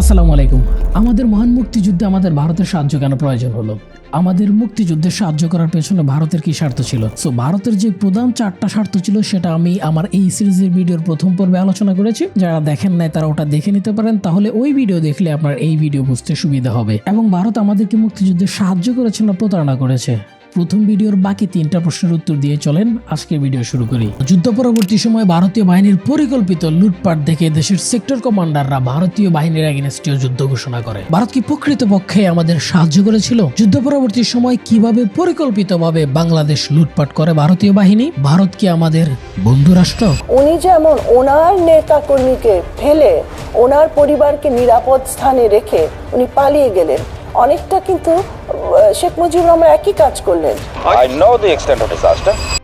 আসসালামু আলাইকুম। আমাদের মহান মুক্তিযুদ্ধে আমাদের ভারতের সাহায্য কেন প্রয়োজন হলো? আমাদের মুক্তিযুদ্ধে সাহায্য করার পেছনে ভারতের কি স্বার্থ ছিল? সো ভারতের যে প্রধান চারটা স্বার্থ ছিল, সেটা আমি আমার এই সিরিজের ভিডিওর প্রথম পর্বে আলোচনা করেছি। যারা দেখেন নাই, তারা ওটা দেখে নিতে পারেন। তাহলে ওই ভিডিও দেখলে আপনার এই ভিডিও বুঝতে সুবিধা হবে। এবং ভারত আমাদেরকে মুক্তিযুদ্ধে সাহায্য করেছে না প্রতারণা করেছে? প্রথম ভিডিওর বাকি তিনটা প্রশ্নের উত্তর দিয়ে চলেন, আজকের ভিডিও শুরু করি। যুদ্ধ পরবর্তী সময় ভারতীয় বাহিনীর পরিকল্পিত লুটপাট দেখে দেশের সেক্টর কমান্ডাররা ভারতীয় বাহিনীর এগেনস্টেও যুদ্ধ ঘোষণা করে। ভারত কি প্রকৃতপক্ষে আমাদের সাহায্য করেছিল? যুদ্ধ পরবর্তী সময় কীভাবে পরিকল্পিতভাবে বাংলাদেশ লুটপাট করে ভারতীয় বাহিনী? ভারত কি আমাদের বন্ধু রাষ্ট্র? উনি যেমন ওনার নেতা কর্মীকে ফেলে ওনার পরিবারকে নিরাপদ স্থানে রেখে উনি পালিয়ে গেলেন। অনেকটা কিন্তু শেখ মুজিবুর রহমান একই কাজ করলেন I know the extent of disaster.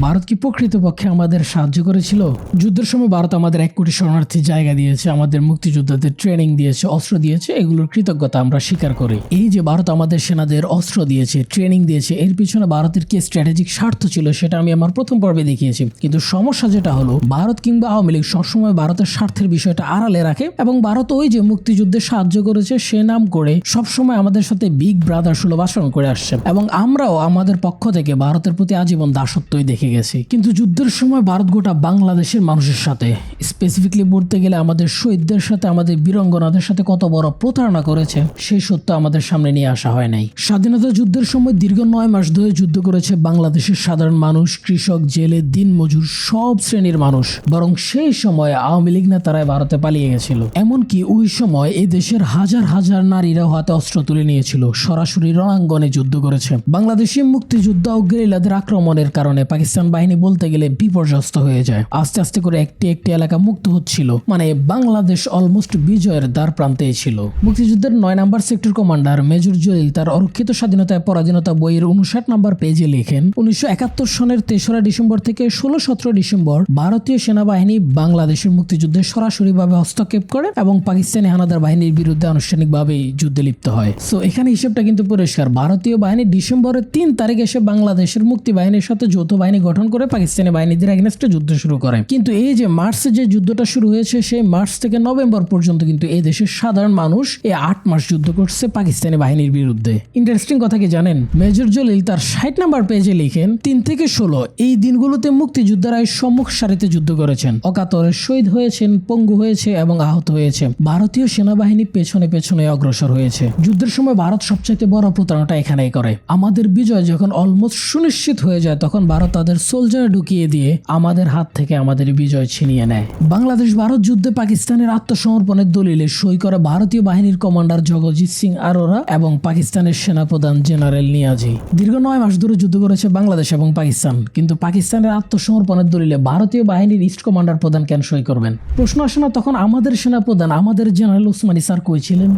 Bharat কি প্রকৃতপক্ষে আমাদের সাহায্য করেছিল? যুদ্ধের সময় ভারত আমাদের এক কোটি শরণার্থী জায়গা দিয়েছে, আমাদের মুক্তিযোদ্ধাদের ট্রেনিং দিয়েছে, অস্ত্র দিয়েছে, এগুলোর কৃতজ্ঞতা আমরা স্বীকার করি। এই যে ভারত আমাদের সেনাদের অস্ত্র দিয়েছে ট্রেনিং দিয়েছে, এর পিছনে ভারতের কি স্ট্র্যাটেজিক স্বার্থ ছিল সেটা আমি আমার প্রথম পর্বে দেখিয়েছি। কিন্তু সমস্যা যেটা হলো, ভারত কিংবা আওয়ামী লীগ সবসময় ভারতের স্বার্থের বিষয়টা আড়ালে রাখে এবং ভারত ওই যে মুক্তিযুদ্ধে সাহায্য করেছে, সে নাম করে সবসময় আমাদের সাথে বিগ ব্রাদার সুলভ আচরণ করে আসছে। এবং আমরাও আমাদের পক্ষ থেকে ভারতের প্রতি আজীবন দাসত্বই দেখে গেছি। কিন্তু যুদ্ধের সময় ভারত গোটা বাংলাদেশের মানুষের সাথে স্পেসিফিকলি বলতে গেলে আমাদের শহীদদের সাথে, আমাদের বীরঙ্গনাদের সাথে কত বড় প্রতারণা করেছে, সেই সত্য আমাদের সামনে নিয়ে আসা হয় নাই। স্বাধীনতা যুদ্ধের সময় দীর্ঘ নয় মাস ধরে যুদ্ধ করেছে বাংলাদেশের সাধারণ মানুষ, কৃষক, জেলে, দিনমজুর সব শ্রেণির মানুষ। বরং সেই সময় আওয়ামী লীগ নেতারাই ভারতে পালিয়ে গেছিল। এমনকি ওই সময় এই দেশের হাজার হাজার নারীরাও হাতে অস্ত্র তুলে নিয়েছিল। সরাসরি রণাঙ্গনে যুদ্ধ করেছে। বাংলাদেশি মুক্তিযুদ্ধ ও গেরিলাদের আক্রমণের কারণে পাকিস্তান বাহিনী বলতে গেলে বিপর্যস্ত হয়ে যায়। আস্তে আস্তে করে একটি একটি এলাকা মুক্ত হচ্ছিল মানে বাংলাদেশ অলমোস্ট বিজয়ের দ্বার প্রান্তে ছিল। মুক্তিযুদ্ধের নয় number sector commander major Jalil তার অরক্ষিত স্বাধীনতায় পরাধীনতা বইয়ের উনষাট নাম্বার পেজে লেখেন, উনিশশো একাত্তর সনের তেসরা ডিসেম্বর থেকে ষোলো সতেরো ডিসেম্বর ভারতীয় সেনাবাহিনী বাংলাদেশের মুক্তিযুদ্ধে সরাসরিভাবে হস্তক্ষেপ করে এবং পাকিস্তানি হানাদার বাহিনীর বিরুদ্ধে আনুষ্ঠানিকভাবে যুদ্ধে লিপ্ত হয়। সো এখানে হিসেবটা কিন্তু পরিষ্কার, ভারতীয় বাহিনী ডিসেম্বরের তিন তারিখ এসে বাংলাদেশের মুক্তি বাহিনীর সাথে যৌথ বাহিনী গঠন করে পাকিস্তানি বাহিনীদের এগেনস্টে যুদ্ধ শুরু করে। কিন্তু এই যে মার্চে যে যুদ্ধটা শুরু হয়েছে, সেই মার্চ থেকে নভেম্বর পর্যন্ত কিন্তু এই দেশের সাধারণ মানুষ এই আট মাস যুদ্ধ করছে পাকিস্তানি বাহিনীর বিরুদ্ধে। ইন্টারেস্টিং কথা কি জানেন? মেজর জলিল তার ষাট নাম্বার পেজে লিখেন, তিন থেকে ষোলো, এই দিনগুলোতে মুক্তিযোদ্ধারা সম্মুখ সারিতে যুদ্ধ করেছেন। অকাতরে শহীদ হয়েছেন, পঙ্গু হয়েছে এবং আহত হয়েছে। ভারতীয় সেনাবাহিনী পেছনে পেছনে অগ্রসর হয়েছে। যুদ্ধের সময় ভারত সবচাইতে বড় প্রতারণাটা এখানেই করে। আমাদের বিজয় যখন অলমোস্ট সুনিশ্চিত হয়ে যায়, তখন ভারত তাদের সোলজার ঢুকিয়ে দিয়ে আমাদের হাত থেকে আমাদের বিজয় ছিনিয়ে নেয়। বাংলাদেশ, ভারত যুদ্ধে পাকিস্তানের আত্মসমর্পণের দলিলে সই করে ভারতীয় বাহিনীর কমান্ডার জগজিৎ সিং আরোরা এবং পাকিস্তানের সেনাপ্রধান জেনারেল নিয়াজি। দীর্ঘ নয় মাস ধরে যুদ্ধ করেছে বাংলাদেশ এবং পাকিস্তান, কিন্তু পাকিস্তানের আত্মসমর্পণের দলিলে ভারতীয় বাহিনীর ইস্ট কমান্ডার প্রধান কেন সই করবেন? প্রশ্ন আসে না তখন আমাদের সেনাপ্রধান, আমাদের জেনারেল উসমানী স্যার কই ছিলেন?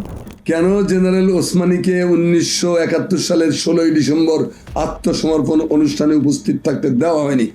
কেন জেনারেল ওসমানীকে উনিশশো একাত্তর সালের ষোলোই ডিসেম্বর আত্মসমর্পণ অনুষ্ঠানে উপস্থিত থাকতে দেওয়া হয়নি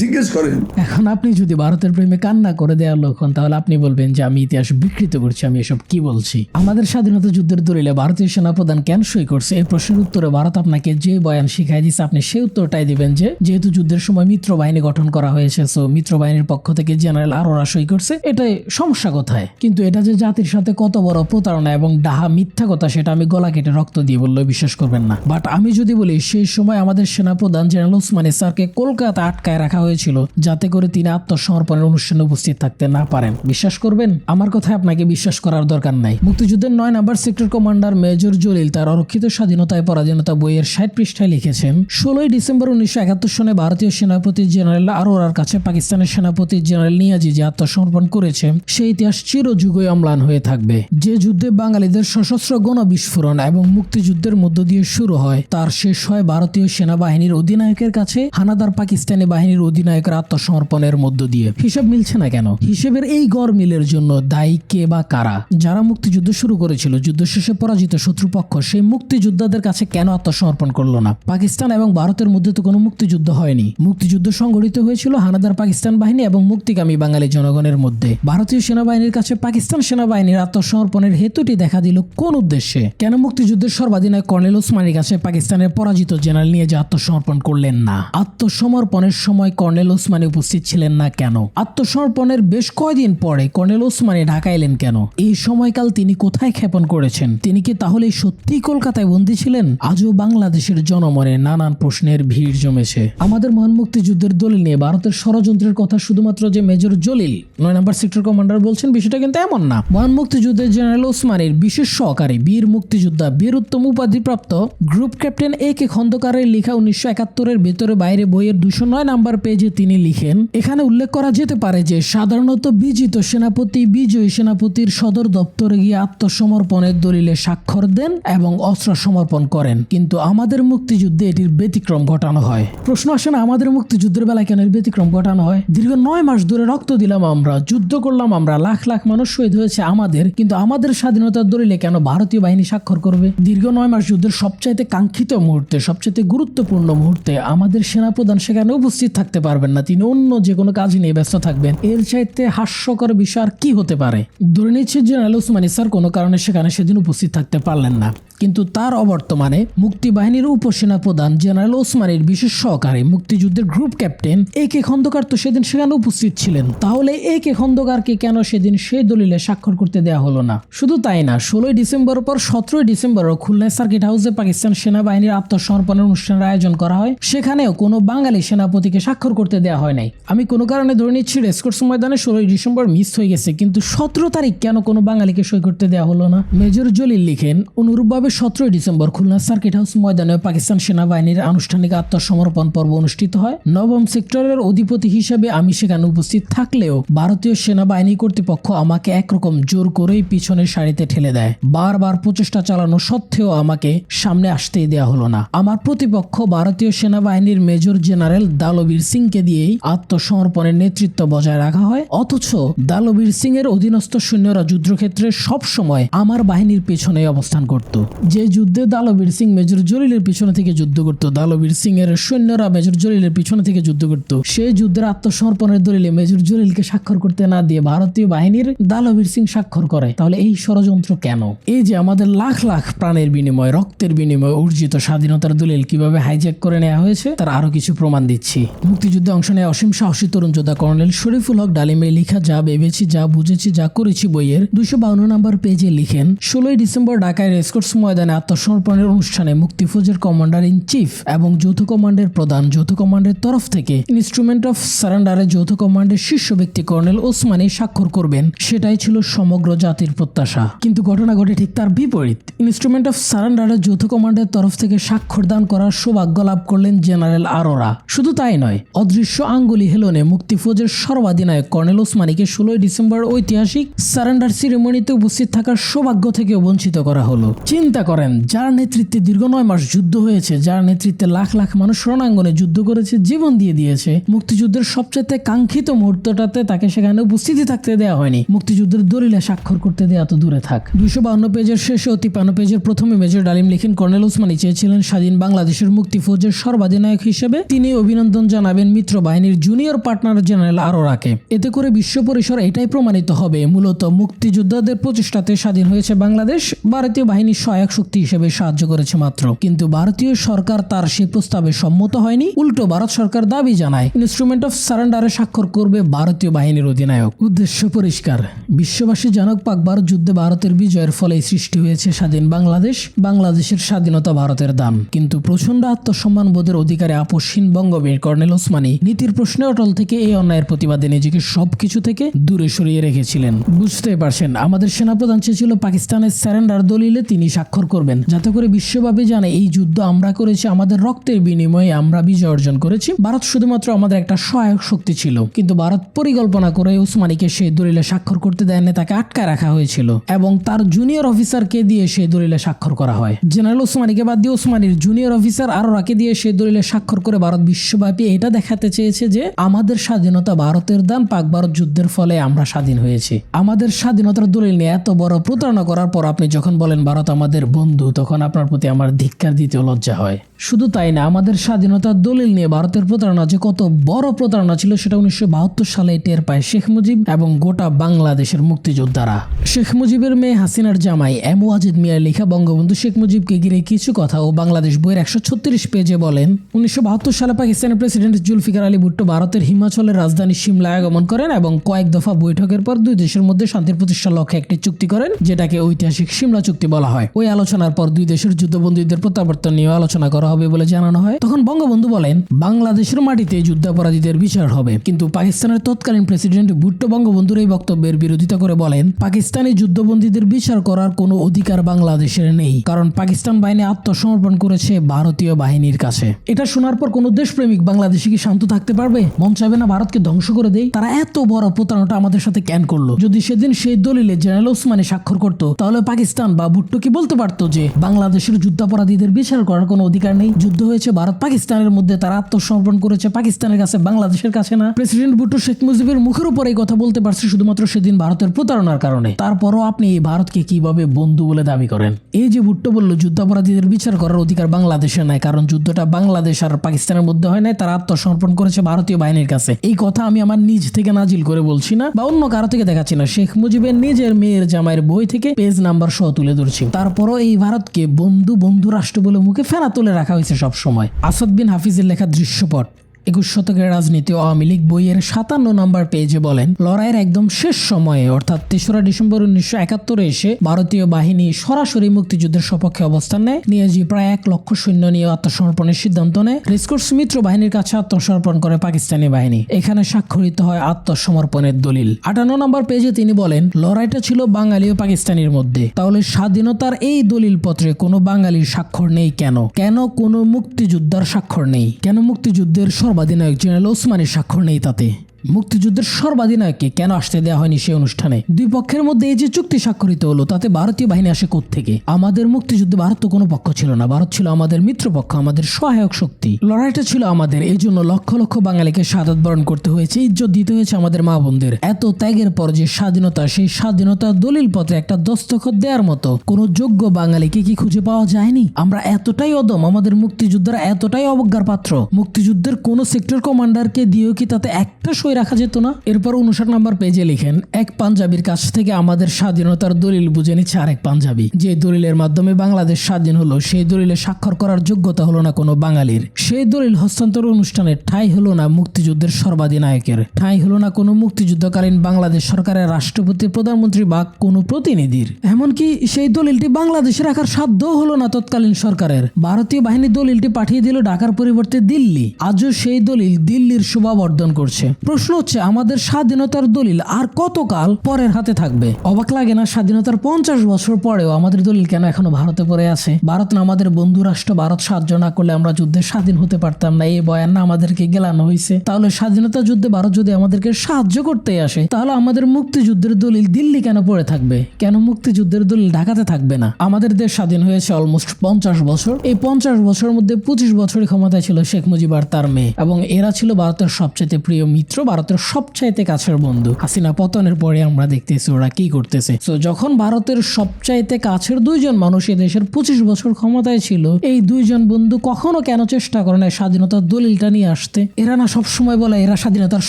জিজ্ঞেস করেন। এখন আপনি যদি ভারতের প্রেমে কান্না করে দেওয়ার লোক হন তাহলে আপনি বলবেন যে আমি ইতিহাস বিকৃত করছি, আমি এসব কি বলছি? আমাদের স্বাধীনতা যুদ্ধের দলিলে ভারতীয় সেনাপ্রধান কেন সই করছে? এই প্রশ্নের উত্তরে ভারত আপনাকে যে বয়ান শিখাই দিচ্ছে আপনি সেই উত্তরটাই দিবেন যে, যেহেতু যুদ্ধের সময় মিত্র বাহিনী গঠন করা হয়েছে সো মিত্র বাহিনীর পক্ষ থেকে জেনারেল আরোরা সই করছে, এটাই সমস্যা কোথায়? কিন্তু এটা যে জাতির সাথে কত বড় প্রতারণা এবং ডাহা মিথ্যা কথা, সেটা আমি গলা কেটে রক্ত দিয়ে বললেও বিশ্বাস করবেন না। বাট আমি যদি বলি, সেই সময় আমাদের সেনাপ্রধান জেনারেল ওসমানী স্যারকে কলকাতা আটকায় রাখা হয়েছিল, যাতে করে তিনি আত্মসমর্পণের অনুষ্ঠানে উপস্থিত থাকতে না পারেন। বিশ্বাস করবেন, আমার কথায় আপনাকে বিশ্বাস করার দরকার নাই। মুক্তিযুদ্ধের নয় number sector commander major Jalil তার অরক্ষিত স্বাধীনতায় পরাধীনতা বইয়ের ষাট পৃষ্ঠায় লিখেছেন, ষোলোই ডিসেম্বর উনিশশো একাত্তর সনে ভারতীয় সেনাপতি জেনারেল আরোরার কাছে পাকিস্তানের সেনাপতি জেনারেল নিয়াজি যে আত্মসমর্পণ করেছে সেই ইতিহাস চিরযুগই অম্লান হয়ে থাকবে। যে যুদ্ধে বাঙালিদের সশস্ত্র গণবিস্ফোরণ এবং মুক্তিযুদ্ধের মধ্য দিয়ে শুরু হয়, তার শেষ হয় ভারতীয় সেনাবাহিনীর অধিনায়কের কাছে, হানাদার পাকিস্তানি বাহিনীর অধিনায়কের আত্মসমর্পণের মধ্য দিয়ে। হিসাব মিলছে না কেন? হিসেবের এই গড় মিলের জন্য দায়ী কে বা কারা? যারা মুক্তিযুদ্ধ শুরু করেছিল, যুদ্ধ শেষে পরাজিত শত্রুপক্ষ, সেই মুক্তিযোদ্ধাদের কাছে কেন আত্মসমর্পণ করল না? পাকিস্তান এবং ভারতের মধ্যে তো কোনো মুক্তিযুদ্ধ হয়নি। মুক্তিযুদ্ধ সংগঠিত হয়েছিল হানাদার পাকিস্তান বাহিনী এবং মুক্তিকামী বাঙালি জনগণের মধ্যে। ভারতীয় সেনাবাহিনীর কাছে পাকিস্তান সেনাবাহিনীর আত্মসমর্পণের হেতুটি দেখা দিল কোন উদ্দেশ্যে? কেন মুক্তিযুদ্ধের সর্বাধিনায়ক কর্নেল ওসমানীর কাছে পাকিস্তানের পরাজিত জেনারেল নিয়ে যে আত্মসমর্পণ করলেন না? আত্মসমর্পণের সময় কর্নেল ওসমানি উপস্থিত ছিলেন না কেন? আত্মসমর্পণের বেশ কয়দিন পরে কর্নেল ওসমানি ঢাকা এলেন কেন? এই সময়কাল তিনি কোথায় ক্ষেপণ করেছেন? তিনি কি তাহলে সত্যি কলকাতায় বন্দী ছিলেন? আজও বাংলাদেশের জনমনে নানান প্রশ্নের ভিড় জমেছে। আমাদের মহান মুক্তিযুদ্ধের দলিল নিয়ে ভারতের ষড়যন্ত্রের কথা শুধুমাত্র যে মেজর জলিল, নয় নম্বর সেক্টর কমান্ডার বলছেন, বিষয়টা কিন্তু এমন না। মহান মুক্তিযুদ্ধের জেনারেল ওসমানীর বিশেষ সহকারী বীর মুক্তিযোদ্ধা বীরোত্তম উপাধিপ্রাপ্ত গ্রুপ ক্যাপ্টেন এ কে খন্দকারের লেখা উনিশশো একাত্তরের ভেতরে বাইরে বইয়ের দুশো নয় নাম্বার পেজে তিনি লিখেন, এখানে উল্লেখ করা যেতে পারে যে সাধারণত বিজিত সেনাপতি, বিজয়ী সেনাপতির সদর দপ্তরে গিয়ে আত্মসমর্পণের দলিলে স্বাক্ষর দেন এবং অস্ত্র সমর্পণ করেন। কিন্তু আমাদের মুক্তিযুদ্ধে এটির ব্যতিক্রম ঘটানো হয়। প্রশ্ন আসে না, আমাদের মুক্তিযুদ্ধের বেলায় কেন এর ব্যতিক্রম ঘটানো হয়? দীর্ঘ নয় মাস ধরে রক্ত দিলাম আমরা, যুদ্ধ করলাম আমরা, লাখ লাখ মানুষ শহীদ হয়েছে আমাদের, কিন্তু আমাদের স্বাধীনতার দলিলে কেন ভারতীয় বাহিনী স্বাক্ষর করবে? দীর্ঘ নয় মাস যুদ্ধের সবচাইতে কাঙ্ক্ষিত মুহূর্তে, সবচাইতে গুরুত্বপূর্ণ মুহূর্তে আমাদের সেনাপ্রধান সেখানে উপস্থিত থাকতে পারবেন না। তিনি অন্য যে কোনো কাজ নিয়ে ব্যস্ত থাকবেন। এর চাইতে হাস্যকর বিষয় আর কি হতে পারে? ধরে নিচ্ছে জেনারেল আলোসমানি স্যার কোনো কারণে সেখানে সেদিন উপস্থিত থাকতে পারলেন না। কিন্তু তার অবর্তমানে মুক্তিবাহিনীর উপসেনা প্রধান জেনারেল ওসমানীর বিশেষ সহকারী মুক্তিযুদ্ধের group captain A K Khandakar তো সেদিন সেখানে উপস্থিত ছিলেন। তাহলে এ কে খন্দকারকে কেন সেদিন সেই দলিলে স্বাক্ষর করতে দেওয়া হলো না? শুধু তাই না, ষোলোই ডিসেম্বর পর সতেরোই ডিসেম্বরও খুলনায় সার্কিট হাউসে পাকিস্তান সেনাবাহিনীর আত্মসমর্পণের অনুষ্ঠানের আয়োজন করা হয়। সেখানেও কোনো বাঙালি সেনাপতিকে স্বাক্ষর করতে দেওয়া হয় নাই। আমি কোনো কারণে ধরে নিচ্ছি রেসকোর্স ময়দানে ষোলোই ডিসেম্বর মিস হয়ে গেছে, কিন্তু সতেরো তারিখ কেন কোনো বাঙালিকে সই করতে দেওয়া হলো না? মেজর জলিল লিখেন অনুরূপভাবে সতেরোই ডিসেম্বর খুলনা সার্কিট হাউস ময়দানে পাকিস্তান সেনাবাহিনীর আনুষ্ঠানিক আত্মসমর্পণ পর্ব অনুষ্ঠিত হয়। নবম সেক্টরের অধিপতি হিসেবে আমি সেখানে উপস্থিত থাকলেও ভারতীয় সেনাবাহিনী কর্তৃপক্ষ আমাকে একরকম জোর করেই পিছনের সারিতে ঠেলে দেয়। বারবার প্রচেষ্টা চালানো সত্ত্বেও আমাকে সামনে আসতেই দেওয়া হলো না। আমার প্রতিপক্ষ ভারতীয় সেনাবাহিনীর মেজর জেনারেল দালবীর সিংকে দিয়েই আত্মসমর্পণের নেতৃত্ব বজায় রাখা হয়। অথচ দালবীর সিং এর অধীনস্থ সৈন্যরা যুদ্ধক্ষেত্রে সব সময় আমার বাহিনীর পেছনে অবস্থান করত। যে যুদ্ধে দালবীর সিং মেজর জলিলের পিছনে থেকে যুদ্ধ করত, দালবীর সিং এর সৈন্যরা মেজর জলিলের পিছনে থেকে যুদ্ধ করত। সেই যুদ্ধের আত্মসমর্পণের দলিলে মেজর জলিলকে স্বাক্ষর করতে না দিয়ে ভারতীয় বাহিনীর দালবীর সিং স্বাক্ষর করে। তাহলে এই ষড়যন্ত্র কেন? এই যে আমাদের লাখ লাখ প্রাণের বিনিময়, রক্তের বিনিময়, অর্জিত স্বাধীনতার দলিল কীভাবে হাইজ্যাক করে নেওয়া হয়েছে, তার আরও কিছু প্রমাণ দিচ্ছি। মুক্তিযুদ্ধে অংশ নেয় অসীম সাহসী তরুণ যোদ্ধা কর্নেল শরীফুল হক ডালিমে লিখা যা ভেবেছি, যা বুঝেছি, যা করেছি বইয়ের দুশো বাউন্ন নম্বর পেজে লিখেন, ষোলোই ডিসেম্বর ঢাকায় রেসকোর্স ময়দানে আত্মসমর্পণের অনুষ্ঠানে মুক্তিফৌজের কমান্ডার ইন চিফ এবং যৌথ কমান্ডের প্রধান যৌথ কমান্ডের তরফ থেকে ইনস্ট্রুমেন্ট অফ সারেন্ডারে যৌথ কমান্ডের শীর্ষ ব্যক্তি কর্নেল ওসমানী স্বাক্ষর করবেন। সেটাই ছিল সমগ্র জাতির প্রত্যাশা। কিন্তু ঘটনা ঘটে ঠিক তার বিপরীত। ইনস্ট্রুমেন্ট অফ সারেন্ডারে যৌথ কমান্ডের তরফ থেকে স্বাক্ষর দান করার সৌভাগ্য লাভ করলেন জেনারেল আরোরা। শুধু তাই নয়, অদৃশ্য আঙ্গুলি হেলনে মুক্তিফৌজের সর্বাধিনায়ক কর্নেল ওসমানিকে ষোলোই ডিসেম্বর ঐতিহাসিক সারেন্ডার সিরিমনিতে উপস্থিত থাকার সৌভাগ্য থেকে বঞ্চিত করা হলো। চিন্তা করেন, যার নেতৃত্বে দীর্ঘ নয় মাস যুদ্ধ হয়েছে, যার নেতৃত্বে লাখ লাখ মানুষ রণাঙ্গনে যুদ্ধ করেছে, জীবন দিয়ে দিয়েছে, মুক্তিযুদ্ধের সবচেয়ে কাঙ্ক্ষিত মুহূর্তটাতে তাকে সেখানে উপস্থিতি থাকতে দেওয়া হয়নি। মুক্তিযুদ্ধের দলিলে স্বাক্ষর করতে দেওয়া তো দূরে থাক। দুশো বাউন্ন পেজের শেষে ও তিপ্পান্ন পেজের প্রথমে মেজর ডালিম লিখেন কর্নেল ওসমানী, চেয়েছিলেন স্বাধীন বাংলাদেশের মুক্তি ফৌজের সর্বাধিনায়ক হিসেবে। তিনি অভিনন্দন জানাবেন মিত্র বাহিনীর জুনিয়র পার্টনার জেনারেল আরোরাকে। এতে করে বিশ্ব পরিসর এটাই প্রমাণিত হবে। মূলত মুক্তিযোদ্ধাদের প্রচেষ্টাতে স্বাধীন হয়েছে বাংলাদেশ। ভারতীয় বাহিনী সহায়ক শক্তি হিসেবে সাহায্য করেছে মাত্র। কিন্তু ভারতীয় সরকার তার সে প্রস্তাবে সম্মত হয়নি, উল্টো ভারত সরকার দাবি জানায়, ইনস্ট্রুমেন্ট অফ সারেন্ডারে স্বাক্ষর করবে ভারতীয় বাহিনীর অধিনায়ক। উদ্দেশ্য পরিষ্কার, বিশ্ববাসী জানক পাক ভারত যুদ্ধে ভারতের বিজয়ের ফলে সৃষ্টি হয়েছে স্বাধীন বাংলাদেশ, বাংলাদেশের স্বাধীনতা ভারতের দান। কিন্তু প্রচণ্ড আত্মসম্মান বোধের অধিকারে আপসহীন বঙ্গবীর কর্নেল ওসমানী নীতির প্রশ্নে অটল থেকে এই অন্যায়ের প্রতিবাদে নিজেকে সবকিছু থেকে দূরে সরিয়ে রেখেছিলেন। বুঝতে পারছেন, আমাদের সেনাপ্রধান চেয়েছিল পাকিস্তানের স্যারেন্ডার দলিলে তিনি স্বাক্ষর করবেন। যাতে করে বিশ্বব্যাপী জানে এই যুদ্ধ আমরা করেছি, আমাদের রক্তের বিনিময়ে আমরা বিজয় অর্জন করেছি। ভারত শুধুমাত্র আমাদের একটা সহায়ক শক্তি ছিল। কিন্তু ভারত পরিকল্পনা করে ওসমানীকে সেই দলিলে স্বাক্ষর করতে দেয়নি, তাকে আটকায় রাখা হয়েছিল। এবং তার জুনিয়র অফিসারকে দিয়ে সেই দলিলে স্বাক্ষর করা হয়। জেনারেল ওসমানীকে বাদ দিয়ে ওসমানীর জুনিয়র অফিসার আরও রাকে দিয়ে সেই দলিলে স্বাক্ষর করে ভারত বিশ্বব্যাপী এটা দেখাতে চেয়েছে যে, আমাদের স্বাধীনতা ভারতের দান পাক ভারত যুদ্ধের ফলে আমরা স্বাধীন হয়েছি। আমাদের স্বাধীনতার দলিল নিয়ে এত বড় প্রতারণা করার পর আপনি যখন বলেন, ভারত আমাদের আমাদের বন্ধু তখন আপনার প্রতি আমার ধিক্কার দিতে লজ্জা হয়। শুধু তাই না, আমাদের স্বাধীনতার দলিল নিয়ে ভারতের প্রতারণা যে কত বড় প্রতারণা ছিল সেটা উনিশশো বাহাত্তর সালে টের পায় শেখ মুজিব এবং গোটা বাংলাদেশের মুক্তিযোদ্ধারা। শেখ মুজিবের মেয়ে হাসিনার জামাই এম ওয়াজিদ মিয়ার লেখা বঙ্গবন্ধু শেখ মুজিবকে ঘিরে কিছু কথা ও বাংলাদেশ বইয়ের একশো ছত্রিশ পেজে বলেন, উনিশশো বাহাত্তর সালে পাকিস্তানের প্রেসিডেন্ট জুলফিকার আলী ভুট্টো ভারতের হিমাচলের রাজধানী সিমলায় আগমন করেন এবং কয়েক দফা বৈঠকের পর দুই দেশের মধ্যে শান্তির প্রতিষ্ঠার লক্ষ্যে একটি চুক্তি করেন, যেটাকে ঐতিহাসিক সিমলা চুক্তি বলা হয়। ওই আলোচনার পর দুই দেশের যুদ্ধবন্দীদের প্রত্যাবর্তন নিয়ে আলোচনা করা হবে বলে জানানো হয়। তখন বঙ্গবন্ধু বলেন, বাংলাদেশের মাটিতে যুদ্ধাপরাধীদের বিচার হবে। কিন্তু পাকিস্তানের তৎকালীন প্রেসিডেন্ট ভুট্টো বঙ্গবন্ধুর এই বক্তব্যের বিরোধিতা করে বলেন, পাকিস্তানি যুদ্ধবন্দীদের বিচার করার কোনো অধিকার বাংলাদেশের নেই, কারণ পাকিস্তান বাহিনী আত্মসমর্পণ করেছে ভারতীয় বাহিনীর কাছে। এটা শোনার পর কোন দেশপ্রেমিক বাংলাদেশি কি শান্ত থাকতে পারবে? মন চাইবে না ভারতকে ধ্বংস করে দেয় তারা এত বড় প্রতারণাটা আমাদের সাথে ক্যান করল? যদি সেদিন সেই দলিলে জেনারেল ওসমানে স্বাক্ষর করতো, তাহলে পাকিস্তান বা ভুট্টো কি বলতে পারতো যে, বাংলাদেশের যুদ্ধাপরাধীদের বিচার করার কোনো অধিকার নেই যুদ্ধ হয়েছে ভারত পাকিস্তানের মধ্যে। তারা আত্মসমর্পণ করেছে পাকিস্তানের কাছে, বাংলাদেশের কাছে না। প্রেসিডেন্ট ভুট্টো শেখ মুজিবের মুখের উপর এই কথা বলতে পারছে শুধুমাত্র সেদিন ভারতের প্রতারণার কারণে। তারপরও আপনি এই ভারতকে কীভাবে বন্ধু বলে দাবি করেন? এই যে ভুট্টো বলল, যুদ্ধাপরাধীদের বিচার করার অধিকার বাংলাদেশের নাই, কারণ যুদ্ধটা বাংলাদেশ আর পাকিস্তানের মধ্যে হয় নাই, তারা আত্মসমর্পণ করেছে ভারতীয় বাহিনীর কাছে। এই কথা আমি আমার নিজ থেকে নাজিল করে বলছি না, বা অন্য কারও থেকে দেখাচ্ছি না। শেখ মুজিবের নিজের মেয়ের জামাইয়ের বই থেকে পেজ নাম্বার সহ তুলে ধরছি। তারপরও এই ভারতকে বন্ধু বন্ধু রাষ্ট্র বলে মুখে ফেনা তুলে রাখা হয়েছে সব সময় আসাদ বিন হাফিজের লেখা দৃশ্যপট। একুশ শতকের রাজনীতি আওয়ামী লীগ বইয়ের সাতান্ন নম্বর পেজে বলেন, লড়াইয়ের একদম শেষ সময়ে, অর্থাৎ তেসরা ডিসেম্বর উনিশশো একাত্তরে এসে ভারতীয় বাহিনী সরাসরি মুক্তিযুদ্ধের সপক্ষে অবস্থান নেয়। নিয়াজি প্রায় এক লক্ষ সৈন্য নিয়ে আত্মসমর্পণের সিদ্ধান্ত নেয়। রেসকোর্স মিত্র বাহিনীর কাছে আত্মসমর্পণ করে পাকিস্তানি বাহিনী। এখানে স্বাক্ষরিত হয় আত্মসমর্পণের দলিল। আটান্ন নম্বর পেজে তিনি বলেন, লড়াইটা ছিল বাঙালি ও পাকিস্তানির মধ্যে। তাহলে স্বাধীনতার এই দলিল পত্রে কোনো বাঙালির স্বাক্ষর নেই কেন? কেন কোনো মুক্তিযোদ্ধার স্বাক্ষর নেই? কেন মুক্তিযুদ্ধের সর্বাধিনায়ক জেনারেল ওসমানের স্বাক্ষর নেই তাতে। মুক্তিযুদ্ধের সর্বাধিনায়ককে কেন আসতে দেওয়া হয়নি সেই অনুষ্ঠানে? দুই পক্ষের মধ্যে এই যে চুক্তি স্বাক্ষরিত হলো, তাতে ভারতীয় বাহিনী আসে থেকে আমাদের মুক্তিযুদ্ধে ভারত তো কোনো পক্ষ ছিল না। ভারত ছিল আমাদের মিত্রপক্ষ আমাদের সহায়ক শক্তি। লড়াইটা ছিল আমাদের। এই জন্য লক্ষ লক্ষ বাঙালিকে শাহাদত বরণ করতে হয়েছে, ইজ্জত দিতে হয়েছে আমাদের মা বোনদের। এত ত্যাগের পর যে স্বাধীনতা, সেই স্বাধীনতার দলিল পত্রে একটা দস্তখত দেওয়ার মতো কোনো যোগ্য বাঙালিকে কি খুঁজে পাওয়া যায়নি? আমরা এতটাই অদম, আমাদের মুক্তিযোদ্ধারা এতটাই অবজ্ঞার পাত্র। মুক্তিযুদ্ধের কোন সেক্টর কমান্ডারকে দিয়েও কি তাতে একটা সই রাখা যেত না। এরপর উনষাট নম্বর পেজে লিখেন, এক পাঞ্জাবির কাছ থেকে আমাদের স্বাধীনতার দলিল বুঝে নিচ্ছে আরেক পাঞ্জাবি। যে দলিলের মাধ্যমে বাংলাদেশ স্বাধীন হলো, সেই দলিলে স্বাক্ষর করার যোগ্যতা হলো না কোনো বাঙালির। সেই দলিল হস্তান্তর অনুষ্ঠানে ঠাঁই হলো না মুক্তিযুদ্ধের সর্বাধিনায়কের। ঠাঁই হলো না কোনো মুক্তিযুদ্ধকালীন বাংলাদেশ সরকারের রাষ্ট্রপতি, প্রধানমন্ত্রী বা কোনো প্রতিনিধির। এমনকি সেই দলিলটি বাংলাদেশে রাখার সাধ্য হলো না তৎকালীন সরকারের। ভারতীয় বাহিনী দলিলটি পাঠিয়ে দিল ঢাকার পরিবর্তে দিল্লি। আজও সেই দলিল দিল্লির শোভা বর্ধন করছে প্রশ্ন হচ্ছে, আমাদের স্বাধীনতার দলিল আর কতকাল পরের হাতে থাকবে? অবাক লাগে না? স্বাধীনতার পঞ্চাশ বছর পরেও আমাদের দলিল কেন এখনও ভারতে পড়ে আছে? ভারত না আমাদের বন্ধু রাষ্ট্র, ভারত সাহায্য না করলে আমরা যুদ্ধে স্বাধীন হতে পারতাম না। এই বয়ান না আমাদেরকে গেলানো হয়েছে। তাহলে স্বাধীনতা যুদ্ধে ভারত যদি আমাদেরকে সাহায্য করতে আসে, তাহলে আমাদের মুক্তিযুদ্ধের দলিল দিল্লি কেন পড়ে থাকবে? কেন মুক্তিযুদ্ধের দলিল ঢাকাতে থাকবে না? আমাদের দেশ স্বাধীন হয়েছে অলমোস্ট পঞ্চাশ বছর। এই পঞ্চাশ বছরের মধ্যে পঁচিশ বছরই ক্ষমতায় ছিল শেখ মুজিব আর তার মেয়ে। এবং এরা ছিল ভারতের সবচেয়ে প্রিয় মিত্র ভারতের সবচাইতে কাছের বন্ধু। হাসিনা পতনের পরে আমরা দেখতেছি ওরা কি করতেছে। তো যখন ভারতের সবচাইতে কাছের দুইজন মানুষ দেশের পঁচিশ বছর ক্ষমতায় ছিল, এই দুইজন বন্ধু কখনো কেন চেষ্টা করে না স্বাধীনতার দলিলটা নিয়ে আসতে? এরা না সবসময় বলে, এরা স্বাধীনতার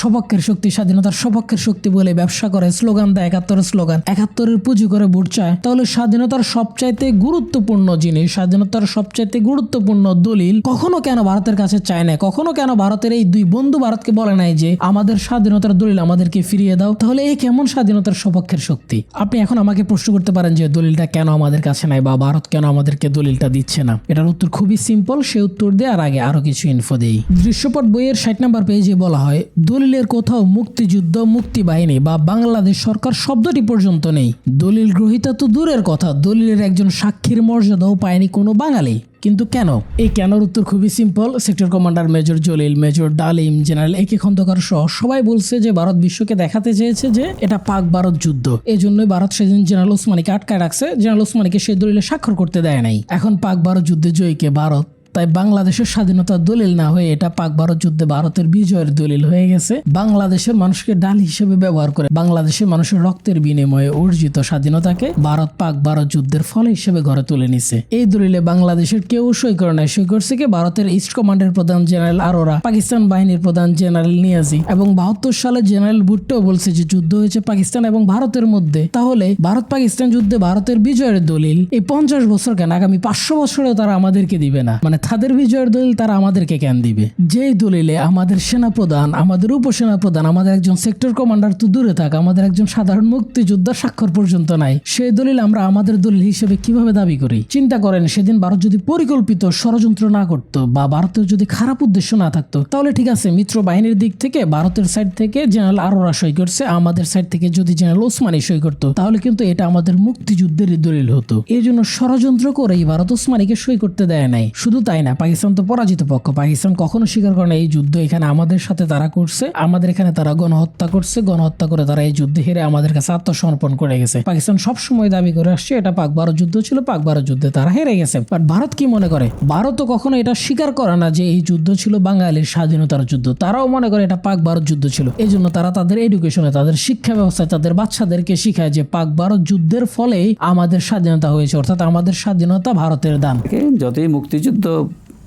সপক্ষের শক্তি, স্বাধীনতার সপক্ষের শক্তি বলে ব্যবসা করে। স্লোগান দেয়, একাত্তরের স্লোগান। একাত্তরের পুঁজি করে ভোট চায়। তাহলে স্বাধীনতার সবচাইতে গুরুত্বপূর্ণ জিনিস, স্বাধীনতার সবচাইতে গুরুত্বপূর্ণ দলিল কখনো কেন ভারতের কাছে চায় না কখনো কেন ভারতের এই দুই বন্ধু ভারতকে বলে নাই যে, আমাদের স্বাধীনতার দলিল আমাদেরকে ফিরিয়ে দাও, তাহলে এই কেমন স্বাধীনতার সপক্ষের শক্তি? আপনি এখন আমাকে প্রশ্ন করতে পারেন যে দলিলটা কেন আমাদের কাছে নাই বা ভারত কেন আমাদেরকে দলিলটা দিচ্ছে না? এটার উত্তর খুবই সিম্পল সে উত্তর দেওয়ার আগে আরও কিছু ইনফো দেই। দৃশ্যপট বইয়ের ষাট নাম্বার পেজে বলা হয়, দলিলের কোথাও মুক্তিযুদ্ধ মুক্তি বাহিনী বা বাংলাদেশ সরকার শব্দটি পর্যন্ত নেই। দলিল গ্রহিতা তো দূরের কথা, দলিলের একজন সাক্ষীর মর্যাদাও পায়নি কোনো বাঙালি। কিন্তু কেন? এই কেনর উত্তর খুবই simple sector commander major Jalil major Dalim general AK Khandakar সহ সবাই বলছে যে ভারত বিশ্বকে দেখাতে চেয়েছে যে এটা পাক ভারত যুদ্ধ। এই জন্যই ভারত সেদিন জেনারেল ওসমানীকে আটকায় রাখছে। জেনারেল ওসমানীকে সেই দলিলে স্বাক্ষর করতে দেয় নাই। এখন পাক ভারত যুদ্ধে জয়ীকে ভারত। তাই বাংলাদেশের স্বাধীনতার দলিল না হয়ে এটা পাক ভারত যুদ্ধে ভারতের বিজয়ের দলিল হয়ে গেছে। বাংলাদেশের মানুষকে ডাল হিসেবে ব্যবহার করে বাংলাদেশের মানুষের রক্তের বিনিময়ে অর্জিত স্বাধীনতাকে ভারত পাক ভারত যুদ্ধের ফল হিসেবে ঘরে তুলে নিছে। এই দলিলে বাংলাদেশের কেউ সই করে নাই। সই করছে কি ভারতের ইস্ট কমান্ডের প্রধান জেনারেল আরোরা, পাকিস্তান বাহিনীর প্রধান জেনারেল নিয়াজি এবং বাহাত্তর সালে জেনারেল ভুট্টো বলছে যে যুদ্ধ হয়েছে পাকিস্তান এবং ভারতের মধ্যে। তাহলে ভারত পাকিস্তান যুদ্ধে ভারতের বিজয়ের দলিল এই পঞ্চাশ বছর কেন? আগামী পাঁচশো বছরেও তারা আমাদেরকে দিবে না। মানে তাদের বিজয়ের দলিল তারা আমাদেরকে কেন দিবে। যেই দলিলে আমাদের সেনা প্রধান আমাদের উপসেনা প্রধান আমাদের একজন সেক্টর কমান্ডার তো দূরে থাক, আমাদের একজন সাধারণ মুক্তিযোদ্ধার স্বাক্ষর পর্যন্ত নাই। সেই দলিল আমরা আমাদের দলিল হিসেবে কীভাবে দাবি করি? চিন্তা করেন, সেদিন ভারত যদি পরিকল্পিত ষড়যন্ত্র না করত বা ভারতের যদি খারাপ উদ্দেশ্য না থাকতো, তাহলে ঠিক আছে, মিত্র বাহিনীর দিক থেকে, ভারতের সাইড থেকে জেনারেল আরোরা সই করছে, আমাদের সাইড থেকে যদি জেনারেল ওসমানী সই করতো, তাহলে কিন্তু এটা আমাদের মুক্তিযুদ্ধের দলিল হতো। এই জন্য ষড়যন্ত্র করেই ভারত ওসমানীকে সই করতে দেয় নাই। শুধু তাই না? পাকিস্তান তো পরাজিত পক্ষ। পাকিস্তান কখনো স্বীকার করে না এই যুদ্ধ এখানে আমাদের সাথে তারা করছে। আমাদের এখানে তারা গণহত্যা করছে। গণহত্যা করে তারা এই যুদ্ধে হেরে আমাদের কাছে আত্মসমর্পণ করে গেছে। পাকিস্তান সব সময় দাবি করে আসছে, এটা পাক ভারত যুদ্ধ ছিল, পাক ভারত যুদ্ধে তারা হেরে গেছে। বাট ভারত কি মনে করে? ভারত কখনো এটা স্বীকার করে না যে এই যুদ্ধ ছিল বাঙালির স্বাধীনতার যুদ্ধ। তারাও মনে করে এটা পাক ভারত যুদ্ধ ছিল। এই জন্য তারা তাদের এডুকেশনে তাদের শিক্ষা ব্যবস্থায়, তাদের বাচ্চাদেরকে শিখায় যে পাক ভারত যুদ্ধের ফলেই আমাদের স্বাধীনতা হয়েছে। অর্থাৎ আমাদের স্বাধীনতা ভারতের দান। যতই মুক্তিযুদ্ধ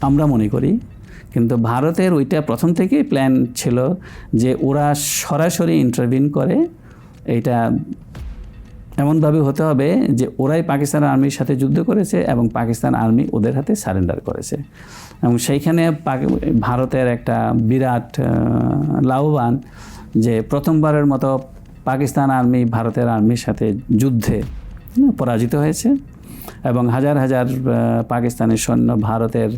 আমরা মনে করি। কিন্তু ভারতের ওইটা প্রথম থেকেই প্ল্যান ছিল যে ওরা সরাসরি ইন্টারভিন করে। এইটা এমনভাবে হতে হবে যে ওরাই পাকিস্তান আর্মির সাথে যুদ্ধ করেছে এবং পাকিস্তান আর্মি ওদের হাতে সারেন্ডার করেছে। এবং সেইখানে ভারতের একটা বিরাট লাভবান যে প্রথমবারের মতো পাকিস্তান আর্মি ভারতের আর্মির সাথে যুদ্ধে পরাজিত হয়েছে। এবং হাজার হাজার আহ, পাকিস্তানি সৈন্য ভারতের